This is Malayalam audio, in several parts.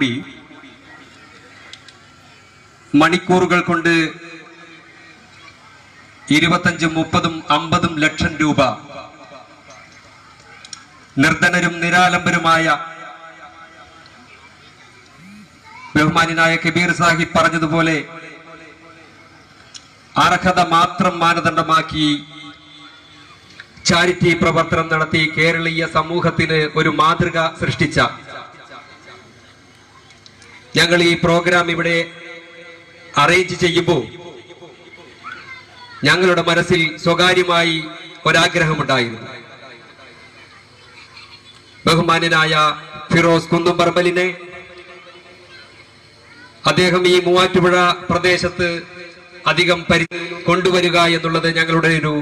കൂടി മണിക്കൂറുകൾ കൊണ്ട് ഇരുപത്തഞ്ചും മുപ്പതും അമ്പതും ലക്ഷം രൂപ നിർധനരും നിരാലംബരുമായ ബഹുമാനായ കബീർ സാഹിബ് പറഞ്ഞതുപോലെ അർഹത മാത്രം മാനദണ്ഡമാക്കി ചാരിറ്റി പ്രവർത്തനം നടത്തി കേരളീയ സമൂഹത്തിന് ഒരു മാതൃക സൃഷ്ടിച്ച ഞങ്ങൾ ഈ പ്രോഗ്രാം ഇവിടെ അറേഞ്ച് ചെയ്യുമ്പോൾ ഞങ്ങളുടെ മനസ്സിൽ സ്വകാര്യമായി ഒരാഗ്രഹമുണ്ടായിരുന്നു. ബഹുമാനനായ ഫിറോസ് കുന്നുംപറമ്പലിനെ അദ്ദേഹം ഈ മൂവാറ്റുപുഴ പ്രദേശത്ത് അധികം പരി കൊണ്ടുവരിക എന്നുള്ളത് ഞങ്ങളുടെ ഒരു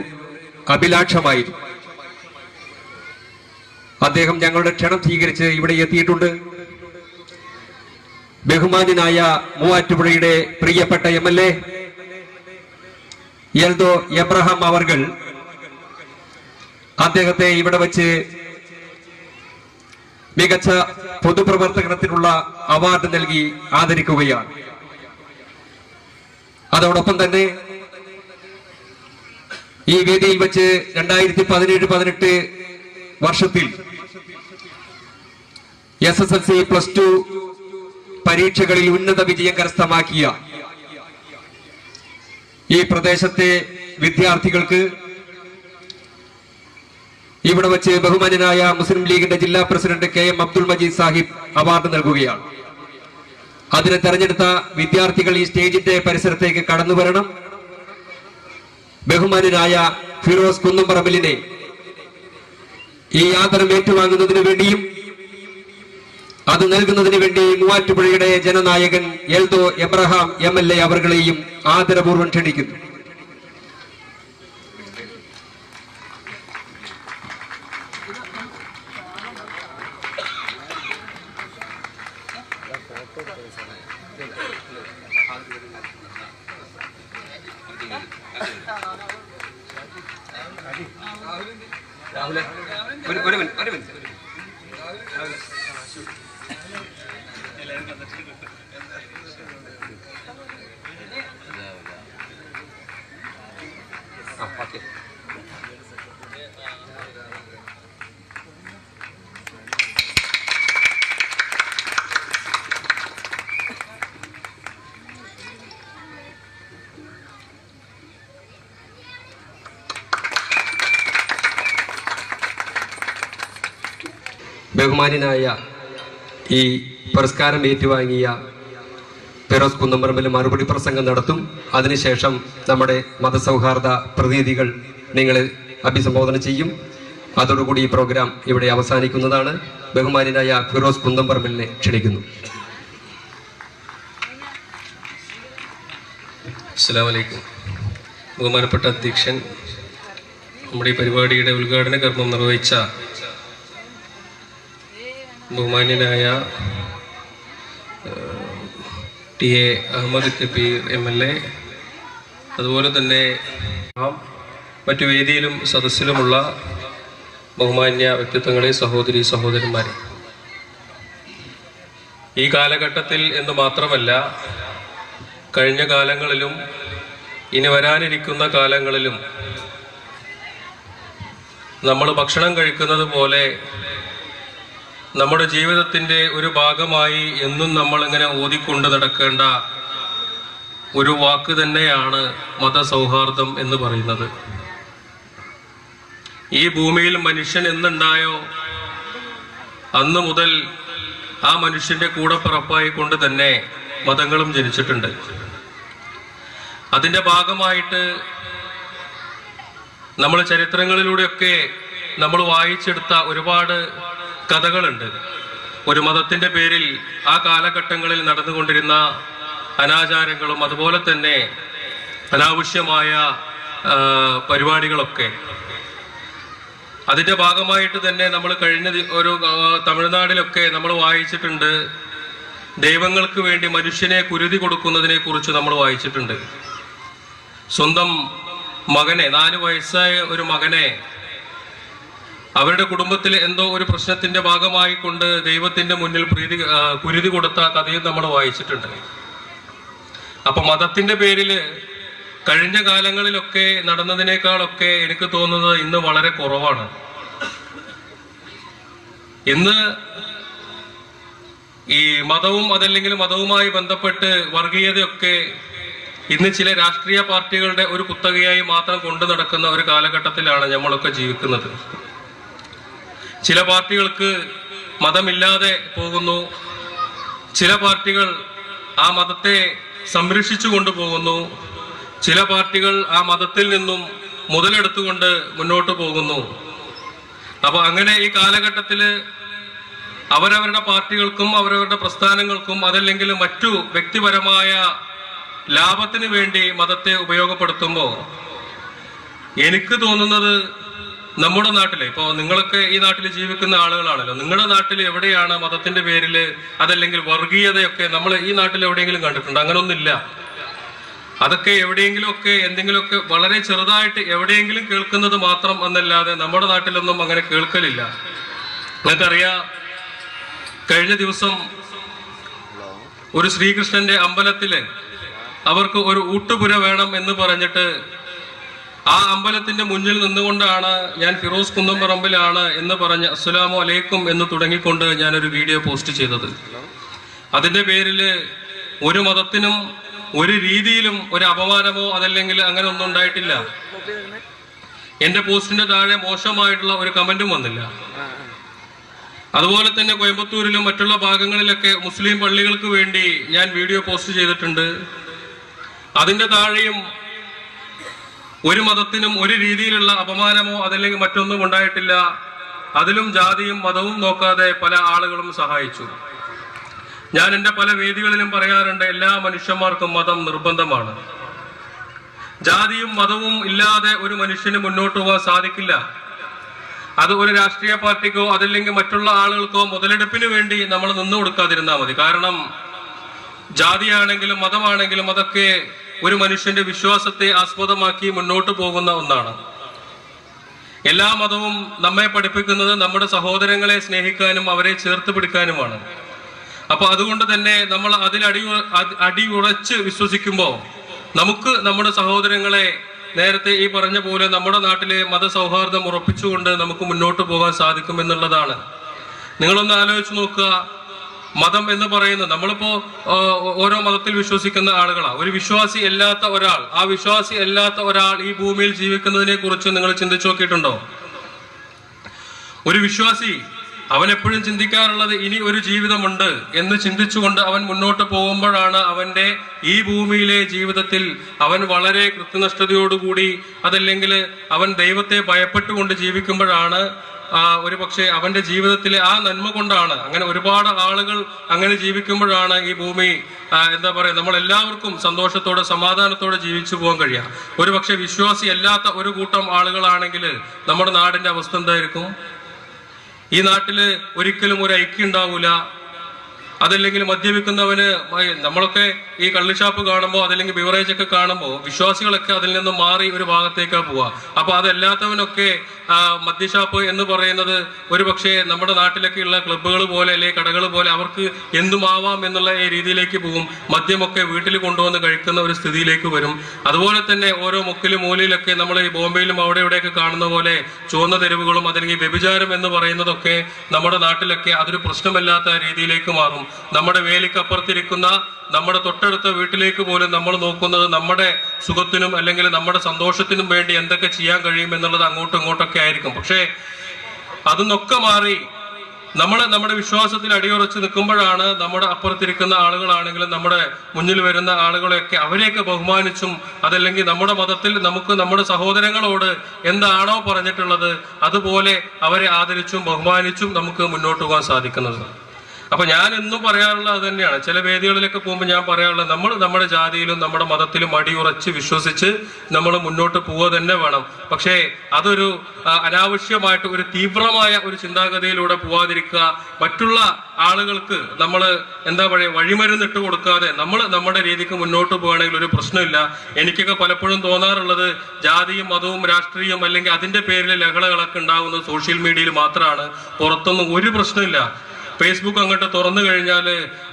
അഭിലാഷമായിരുന്നു. അദ്ദേഹം ഞങ്ങളുടെ ക്ഷണം സ്വീകരിച്ച് ഇവിടെ എത്തിയിട്ടുണ്ട്. ബഹുമാന്യനായ മൂവാറ്റുപുഴയുടെ പ്രിയപ്പെട്ട എം എൽ എൽദോ എബ്രഹാം അവർകൾ അദ്ദേഹത്തെ ഇവിടെ വെച്ച് മികച്ച പൊതുപ്രവർത്തനത്തിനുള്ള അവാർഡ് നൽകി ആദരിക്കുകയാണ്. അതോടൊപ്പം തന്നെ ഈ വേദിയിൽ വെച്ച് രണ്ടായിരത്തി പതിനേഴ് പതിനെട്ട് വർഷത്തിൽ S S L C plus two പരീക്ഷകളിൽ ഉന്നത വിജയം കരസ്ഥമാക്കിയ ഈ പ്രദേശത്തെ വിദ്യാർത്ഥികൾക്ക് ഇവിടെ വെച്ച് ബഹുമാനനായ മുസ്ലിം ലീഗിന്റെ ജില്ലാ president K M Abdul Majeed Sahib award നൽകുകയാണ്. അതിനെ തെരഞ്ഞെടുത്ത വിദ്യാർത്ഥികൾ ഈ സ്റ്റേജിന്റെ പരിസരത്തേക്ക് കടന്നു വരണം. ബഹുമാനനായ ഫിറോസ് കുന്നുംപറമ്പലിനെ ഈ ആദരം ഏറ്റുവാങ്ങുന്നതിന് വേണ്ടിയും അത് നൽകുന്നതിന് വേണ്ടി മൂവാറ്റുപുഴയുടെ Jananayakan Eldho Abraham M L A അവർകളെയും ആദരപൂർവം ക്ഷണിക്കുന്നു. ബഹുമാനായ ഈ പുരസ്കാരം ഏറ്റുവാങ്ങിയ പെറോസ് കുന്നമ്പറമ്പിൽ മറുപടി പ്രസംഗം നടത്തും. അതിനുശേഷം നമ്മുടെ മതസൗഹാർദ്ദ പ്രതിനിധികൾ നിങ്ങളെ അഭിസംബോധന ചെയ്യും. അതോടുകൂടി ഈ പ്രോഗ്രാം ഇവിടെ അവസാനിക്കുന്നതാണ്. ബഹുമാനായ ഫിറോസ് കുന്നമ്പറമ്പിലിനെ ക്ഷണിക്കുന്നു. അസ്സലാമലൈക്കും. ബഹുമാനപ്പെട്ട അധ്യക്ഷൻ നമ്മുടെ ഈ പരിപാടിയുടെ ഉദ്ഘാടന കർമ്മം നിർവഹിച്ച ബഹുമാന്യനായ T A Ahammed Kabeer M L A അതുപോലെ തന്നെ മറ്റു വേദിയിലും സദസ്സിലുമുള്ള ബഹുമാന്യ വ്യക്തിത്വങ്ങളെ സഹോദരി സഹോദരന്മാരെ. ഈ കാലഘട്ടത്തിൽ എന്ന് മാത്രമല്ല കഴിഞ്ഞ കാലങ്ങളിലും ഇനി വരാനിരിക്കുന്ന കാലങ്ങളിലും നമ്മൾ ഭക്ഷണം കഴിക്കുന്നത് പോലെ നമ്മുടെ ജീവിതത്തിന്റെ ഒരു ഭാഗമായി എന്നും നമ്മൾ ഇങ്ങനെ ഓതിക്കൊണ്ട് നടക്കേണ്ട ഒരു വാക്ക് തന്നെയാണ് മതസൗഹാർദ്ദം എന്ന് പറയുന്നത്. ഈ ഭൂമിയിൽ മനുഷ്യൻ എന്നുണ്ടായോ അന്ന് മുതൽ ആ മനുഷ്യന്റെ കൂടെ കൊണ്ട് തന്നെ മതങ്ങളും ജനിച്ചിട്ടുണ്ട്. അതിന്റെ ഭാഗമായിട്ട് നമ്മൾ ചരിത്രങ്ങളിലൂടെയൊക്കെ നമ്മൾ വായിച്ചെടുത്ത ഒരുപാട് കഥകളുണ്ട്. ഒരു മതത്തിന്റെ പേരിൽ ആ കാലഘട്ടങ്ങളിൽ നടന്നുകൊണ്ടിരുന്ന അനാചാരങ്ങളും അതുപോലെ തന്നെ അനാവശ്യമായ പരിപാടികളൊക്കെ. അതിന്റെ ഭാഗമായിട്ട് തന്നെ നമ്മൾ കഴിഞ്ഞ ഒരു തമിഴ്നാടിലൊക്കെ നമ്മൾ വായിച്ചിട്ടുണ്ട്. ദൈവങ്ങൾക്ക് വേണ്ടി മനുഷ്യനെ കുരുതി കൊടുക്കുന്നതിനെ കുറിച്ച് നമ്മൾ വായിച്ചിട്ടുണ്ട്. സ്വന്തം മകനെ നാല് വയസ്സായ ഒരു മകനെ അവരുടെ കുടുംബത്തിൽ എന്തോ ഒരു പ്രശ്നത്തിന്റെ ഭാഗമായി കൊണ്ട് ദൈവത്തിന്റെ മുന്നിൽ പ്രീതി കുരുതി കൊടുത്ത കഥയും നമ്മൾ വായിച്ചിട്ടുണ്ട്. അപ്പൊ മതത്തിന്റെ പേരിൽ കഴിഞ്ഞ കാലങ്ങളിലൊക്കെ നടന്നതിനേക്കാളൊക്കെ എനിക്ക് തോന്നുന്നത് ഇന്ന് വളരെ കുറവാണ്. ഇന്ന് ഈ മതവും അതല്ലെങ്കിൽ മതവുമായി ബന്ധപ്പെട്ട് വർഗീയതയൊക്കെ ഇന്ന് ചില രാഷ്ട്രീയ പാർട്ടികളുടെ ഒരു കുത്തകയായി മാത്രം കൊണ്ടു നടക്കുന്ന ഒരു കാലഘട്ടത്തിലാണ് നമ്മളൊക്കെ ജീവിക്കുന്നത്. ചില പാർട്ടികൾക്ക് മതമില്ലാതെ പോകുന്നു. ചില പാർട്ടികൾ ആ മതത്തെ സംരക്ഷിച്ചു കൊണ്ടുപോകുന്നു ചില പാർട്ടികൾ ആ മതത്തിൽ നിന്നും മുതലെടുത്തുകൊണ്ട് മുന്നോട്ട് പോകുന്നു. അപ്പൊ അങ്ങനെ ഈ കാലഘട്ടത്തിൽ അവരവരുടെ പാർട്ടികൾക്കും അവരവരുടെ പ്രസ്ഥാനങ്ങൾക്കും അതല്ലെങ്കിൽ മറ്റു വ്യക്തിപരമായ ലാഭത്തിന് വേണ്ടി മതത്തെ ഉപയോഗപ്പെടുത്തുമ്പോൾ എനിക്ക് തോന്നുന്നത് നമ്മുടെ നാട്ടിലെ ഇപ്പോ നിങ്ങളൊക്കെ ഈ നാട്ടിൽ ജീവിക്കുന്ന ആളുകളാണല്ലോ. നിങ്ങളുടെ നാട്ടിൽ എവിടെയാണ് മതത്തിന്റെ പേരിൽ അതല്ലെങ്കിൽ വർഗീയതയൊക്കെ നമ്മൾ ഈ നാട്ടിൽ എവിടെയെങ്കിലും കണ്ടിട്ടുണ്ട്? അങ്ങനൊന്നുമില്ല. അതൊക്കെ എവിടെയെങ്കിലുമൊക്കെ എന്തെങ്കിലുമൊക്കെ വളരെ ചെറുതായിട്ട് എവിടെയെങ്കിലും കേൾക്കുന്നത് മാത്രം എന്നല്ലാതെ നമ്മുടെ നാട്ടിലൊന്നും അങ്ങനെ കേൾക്കലില്ല. നിങ്ങൾക്കറിയാം കഴിഞ്ഞ ദിവസം ഒരു ശ്രീകൃഷ്ണന്റെ അമ്പലത്തിൽ അവർക്ക് ഒരു ഊട്ടുപുര വേണം എന്ന് പറഞ്ഞിട്ട് ആ അമ്പലത്തിന്റെ മുന്നിൽ നിന്നുകൊണ്ടാണ് ഞാൻ ഫിറോസ് കുന്നംപറമ്പിലാണ് എന്ന് പറഞ്ഞ് അസ്സലാമു അലൈക്കും എന്ന് തുടങ്ങിക്കൊണ്ട് ഞാനൊരു വീഡിയോ പോസ്റ്റ് ചെയ്തത്. അതിന്റെ പേരിൽ ഒരു മതത്തിനും ഒരു രീതിയിലും ഒരു അപമാനമോ അതല്ലെങ്കിൽ അങ്ങനെ ഒന്നും ഉണ്ടായിട്ടില്ല. എന്റെ പോസ്റ്റിന്റെ താഴെ മോശമായിട്ടുള്ള ഒരു കമന്റും വന്നില്ല. അതുപോലെ തന്നെ കോയമ്പത്തൂരിലും മറ്റുള്ള ഭാഗങ്ങളിലൊക്കെ മുസ്ലിം പള്ളികൾക്ക് വേണ്ടി ഞാൻ വീഡിയോ പോസ്റ്റ് ചെയ്തിട്ടുണ്ട്. അതിന്റെ താഴെയും ഒരു മതത്തിനും ഒരു രീതിയിലുള്ള അപമാനമോ അതല്ലെങ്കിൽ മറ്റൊന്നും ഉണ്ടായിട്ടില്ല. അതിലും ജാതിയും മതവും നോക്കാതെ പല ആളുകളും സഹായിച്ചു. ഞാൻ എന്റെ പല വേദികളിലും പറയാറുണ്ട് എല്ലാ മനുഷ്യന്മാർക്കും മതം നിർബന്ധമാണ്. ജാതിയും മതവും ഇല്ലാതെ ഒരു മനുഷ്യന് മുന്നോട്ട് പോകാൻ സാധിക്കില്ല. അത് ഒരു രാഷ്ട്രീയ പാർട്ടിക്കോ അതല്ലെങ്കിൽ മറ്റുള്ള ആളുകൾക്കോ മുതലെടുപ്പിന് വേണ്ടി നമ്മൾ നിന്നു കൊടുക്കാതിരുന്നാൽ മതി. കാരണം ജാതിയാണെങ്കിലും മതമാണെങ്കിലും അതൊക്കെ ഒരു മനുഷ്യന്റെ വിശ്വാസത്തെ ആസ്പദമാക്കി മുന്നോട്ട് പോകുന്ന ഒന്നാണ്. എല്ലാ മതവും നമ്മെ പഠിപ്പിക്കുന്നത് നമ്മുടെ സഹോദരങ്ങളെ സ്നേഹിക്കാനും അവരെ ചേർത്ത് പിടിക്കാനുമാണ്. അപ്പൊ അതുകൊണ്ട് തന്നെ നമ്മൾ അതിൽ അടി അടിയുറച്ച് വിശ്വസിക്കുമ്പോൾ നമുക്ക് നമ്മുടെ സഹോദരങ്ങളെ നേരത്തെ ഈ പറഞ്ഞ പോലെ നമ്മുടെ നാട്ടിലെ മതസൗഹാർദ്ദം ഉറപ്പിച്ചുകൊണ്ട് നമുക്ക് മുന്നോട്ട് പോകാൻ സാധിക്കും എന്നുള്ളതാണ്. നിങ്ങളൊന്ന് ആലോചിച്ച് നോക്കുക. മതം എന്ന് പറയുന്നത് നമ്മളിപ്പോ ഓരോ മതത്തിൽ വിശ്വസിക്കുന്ന ആളുകളാ. ഒരു വിശ്വാസി അല്ലാത്ത ഒരാൾ ആ വിശ്വാസി അല്ലാത്ത ഒരാൾ ഈ ഭൂമിയിൽ ജീവിക്കുന്നതിനെ കുറിച്ച് നിങ്ങൾ ചിന്തിച്ചു നോക്കിയിട്ടുണ്ടോ? ഒരു വിശ്വാസി അവൻ എപ്പോഴും ചിന്തിക്കാറുള്ളത് ഇനി ഒരു ജീവിതമുണ്ട് എന്ന് ചിന്തിച്ചുകൊണ്ട് അവൻ മുന്നോട്ട് പോകുമ്പോഴാണ് അവന്റെ ഈ ഭൂമിയിലെ ജീവിതത്തിൽ അവൻ വളരെ കൃത്യനിഷ്ഠതയോടുകൂടി അതല്ലെങ്കിൽ അവൻ ദൈവത്തെ ഭയപ്പെട്ടുകൊണ്ട് ജീവിക്കുമ്പോഴാണ് ഒരു പക്ഷേ അവന്റെ ജീവിതത്തിലെ ആ നന്മ കൊണ്ടാണ്. അങ്ങനെ ഒരുപാട് ആളുകൾ അങ്ങനെ ജീവിക്കുമ്പോഴാണ് ഈ ഭൂമി എന്താ പറയാ നമ്മൾ എല്ലാവർക്കും സന്തോഷത്തോടെ സമാധാനത്തോടെ ജീവിച്ചു പോകാൻ കഴിയുക. ഒരു പക്ഷേ വിശ്വാസി അല്ലാത്ത ഒരു കൂട്ടം ആളുകളാണെങ്കിൽ നമ്മുടെ നാടിന്റെ അവസ്ഥ എന്തായിരിക്കും? ഈ നാട്ടിൽ ഒരിക്കലും ഒരു ഐക്യം ഉണ്ടാവൂല അതല്ലെങ്കിൽ മദ്യപിക്കുന്നവന് നമ്മളൊക്കെ ഈ കള്ളിഷാപ്പ് കാണുമ്പോൾ അതല്ലെങ്കിൽ ബിവറേജ് ഒക്കെ കാണുമ്പോൾ വിശ്വാസികളൊക്കെ അതിൽ നിന്ന് മാറി ഒരു ഭാഗത്തേക്കാ പോവാ. അപ്പൊ അതല്ലാത്തവനൊക്കെ മദ്യഷാപ്പ് എന്ന് പറയുന്നത് ഒരു പക്ഷേ നമ്മുടെ നാട്ടിലൊക്കെയുള്ള ക്ലബ്ബുകൾ പോലെ അല്ലെങ്കിൽ കടകൾ പോലെ അവർക്ക് എന്തുമാവാം എന്നുള്ള രീതിയിലേക്ക് പോകും. മദ്യമൊക്കെ വീട്ടിൽ കൊണ്ടുവന്ന് കഴിക്കുന്ന ഒരു സ്ഥിതിയിലേക്ക് വരും. അതുപോലെ തന്നെ ഓരോ മുക്കിലും മൂലയിലൊക്കെ നമ്മൾ ഈ ബോംബെയിലും അവിടെ ഇവിടെയൊക്കെ കാണുന്ന പോലെ ചുവന്ന തെരുവുകളും അതല്ലെങ്കിൽ വ്യഭിചാരം എന്ന് പറയുന്നതൊക്കെ നമ്മുടെ നാട്ടിലൊക്കെ അതൊരു പ്രശ്നമല്ലാത്ത രീതിയിലേക്ക് മാറും. നമ്മുടെ വേലിക്കപ്പുറത്തിരിക്കുന്ന നമ്മുടെ തൊട്ടടുത്ത വീട്ടിലേക്ക് പോലും നമ്മൾ നോക്കുന്നത് നമ്മുടെ സുഖത്തിനും അല്ലെങ്കിൽ നമ്മുടെ സന്തോഷത്തിനും വേണ്ടി എന്തൊക്കെ ചെയ്യാൻ കഴിയും എന്നുള്ളത് അങ്ങോട്ടും ഇങ്ങോട്ടൊക്കെ ആയിരിക്കും. പക്ഷേ അതൊന്നൊക്കെ മാറി നമ്മൾ നമ്മുടെ വിശ്വാസത്തിൽ അടിയുറച്ച് നിൽക്കുമ്പോഴാണ് നമ്മുടെ അപ്പുറത്തിരിക്കുന്ന ആളുകളാണെങ്കിലും നമ്മുടെ മുന്നിൽ വരുന്ന ആളുകളെയൊക്കെ അവരെയൊക്കെ ബഹുമാനിച്ചും അതല്ലെങ്കിൽ നമ്മുടെ മതത്തിൽ നമുക്ക് നമ്മുടെ സഹോദരങ്ങളോട് എന്താണോ പറഞ്ഞിട്ടുള്ളത് അതുപോലെ അവരെ ആദരിച്ചും ബഹുമാനിച്ചും നമുക്ക് മുന്നോട്ട് പോകാൻ സാധിക്കുന്നത്. അപ്പൊ ഞാൻ എന്നും പറയാറുള്ളത് അത് തന്നെയാണ്. ചില വേദികളിലൊക്കെ പോകുമ്പോൾ ഞാൻ പറയാറുള്ളത് നമ്മൾ നമ്മുടെ ജാതിയിലും നമ്മുടെ മതത്തിലും അടിയുറച്ച് വിശ്വസിച്ച് നമ്മൾ മുന്നോട്ട് പോവുക തന്നെ വേണം. പക്ഷേ അതൊരു അനാവശ്യമായിട്ട് ഒരു തീവ്രമായ ഒരു ചിന്താഗതിയിലൂടെ പോവാതിരിക്കുക മറ്റുള്ള ആളുകൾക്ക് നമ്മൾ എന്താ പറയുക വഴിമരുന്നിട്ട് കൊടുക്കാതെ നമ്മൾ നമ്മുടെ രീതിക്ക് മുന്നോട്ട് പോവുകയാണെങ്കിൽ ഒരു പ്രശ്നമില്ല. എനിക്കൊക്കെ പലപ്പോഴും തോന്നാറുള്ളത് ജാതിയും മതവും രാഷ്ട്രീയം അല്ലെങ്കിൽ അതിന്റെ പേരിൽ ലഹളകളൊക്കെ ഉണ്ടാകുന്നത് സോഷ്യൽ മീഡിയയിൽ മാത്രമാണ് പുറത്തൊന്നും ഒരു പ്രശ്നമില്ല. ഫേസ്ബുക്ക് അങ്ങോട്ട് തുറന്നു കഴിഞ്ഞാൽ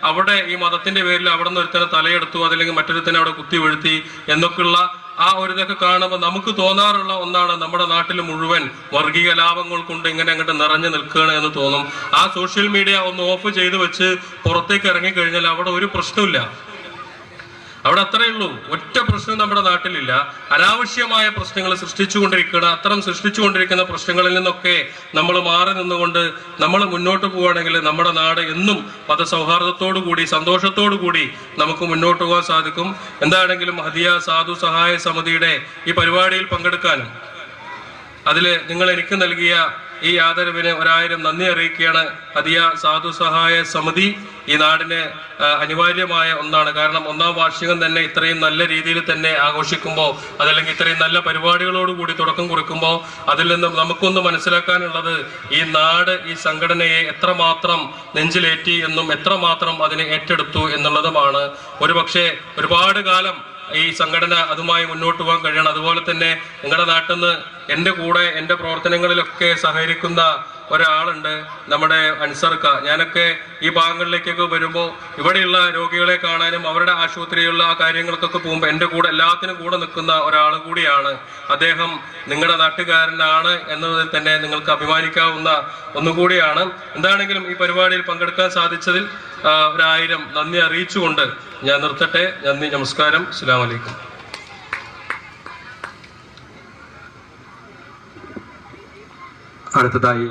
അവിടെ ഈ മതത്തിന്റെ പേരിൽ അവിടെ നിന്ന് ഒരുത്തനെ തലയെടുത്തു അതല്ലെങ്കിൽ മറ്റൊരുത്തനെ അവിടെ കുത്തി വീഴ്ത്തി എന്നൊക്കെയുള്ള ആ ഒരു ഇതൊക്കെ കാണുമ്പോൾ നമുക്ക് തോന്നാറുള്ള ഒന്നാണ് നമ്മുടെ നാട്ടിൽ മുഴുവൻ വർഗീയ ലാഭങ്ങൾ കൊണ്ട് ഇങ്ങനെ അങ്ങോട്ട് നിറഞ്ഞു നിൽക്കുകയാണ് എന്ന് തോന്നും. ആ സോഷ്യൽ മീഡിയ ഒന്ന് ഓഫ് ചെയ്ത് വെച്ച് പുറത്തേക്ക് ഇറങ്ങിക്കഴിഞ്ഞാൽ അവിടെ ഒരു പ്രശ്നമില്ല അവിടെ അത്രയേ ഉള്ളൂ. ഒറ്റ പ്രശ്നം നമ്മുടെ നാട്ടിലില്ല. അനാവശ്യമായ പ്രശ്നങ്ങൾ സൃഷ്ടിച്ചുകൊണ്ടിരിക്കുന്ന അത്തരം സൃഷ്ടിച്ചുകൊണ്ടിരിക്കുന്ന പ്രശ്നങ്ങളിൽ നിന്നൊക്കെ നമ്മൾ മാറി നിന്നുകൊണ്ട് നമ്മൾ മുന്നോട്ട് പോവുകയാണെങ്കിൽ നമ്മുടെ നാട് എന്നും മതസൗഹാർദ്ദത്തോടു കൂടി സന്തോഷത്തോടു കൂടി നമുക്ക് മുന്നോട്ട് പോകാൻ സാധിക്കും. എന്താണെങ്കിലും ഹദിയ സാധു സഹായ സമിതിയുടെ ഈ പരിപാടിയിൽ പങ്കെടുക്കാനും അതിൽ നിങ്ങൾ എനിക്ക് നൽകിയ ഈ ആദരവിന് ഒരായിരം നന്ദി അറിയിക്കുകയാണ്. അതിയ സാധു സഹായ സമിതി ഈ നാടിന് അനിവാര്യമായ ഒന്നാണ്. കാരണം ഒന്നാം വാർഷികം തന്നെ ഇത്രയും നല്ല രീതിയിൽ തന്നെ ആഘോഷിക്കുമ്പോൾ അതല്ലെങ്കിൽ ഇത്രയും നല്ല പരിപാടികളോടുകൂടി തുടക്കം കുറിക്കുമ്പോൾ അതിൽ നിന്നും നമുക്കൊന്ന് മനസ്സിലാക്കാനുള്ളത് ഈ നാട് ഈ സംഘടനയെ എത്രമാത്രം നെഞ്ചിലേറ്റി എന്നും എത്രമാത്രം അതിനെ ഏറ്റെടുത്തു എന്നുള്ളതുമാണ്. ഒരുപക്ഷെ ഒരുപാട് കാലം ഈ സംഘടന അതുമായി മുന്നോട്ട് പോകാൻ കഴിയണം. അതുപോലെ തന്നെ നിങ്ങളുടെ നാട്ടിൽ നിന്ന് എന്റെ കൂടെ എന്റെ പ്രവർത്തനങ്ങളിലൊക്കെ സഹകരിക്കുന്ന ഒരാളുണ്ട് നമ്മുടെ അൻസർക്ക. ഞാനൊക്കെ ഈ ഭാഗങ്ങളിലേക്കൊക്കെ വരുമ്പോൾ ഇവിടെയുള്ള രോഗികളെ കാണാനും അവരുടെ ആശുപത്രിയിലുള്ള ആ കാര്യങ്ങൾക്കൊക്കെ പോകുമ്പോൾ എന്റെ കൂടെ എല്ലാത്തിനും കൂടെ നിൽക്കുന്ന ഒരാൾ കൂടിയാണ്. അദ്ദേഹം നിങ്ങളുടെ നാട്ടുകാരനാണ് എന്നതിൽ തന്നെ നിങ്ങൾക്ക് അഭിമാനിക്കാവുന്ന ഒന്നുകൂടിയാണ് എന്താണെങ്കിലും ഈ പരിപാടിയിൽ പങ്കെടുക്കാൻ സാധിച്ചതിൽ ഒരായിരം നന്ദി അറിയിച്ചുകൊണ്ട് ഞാൻ നിർത്തട്ടെ. നന്ദി നമസ്കാരം. അസ്സാം വലൈക്കും അടുത്തതായി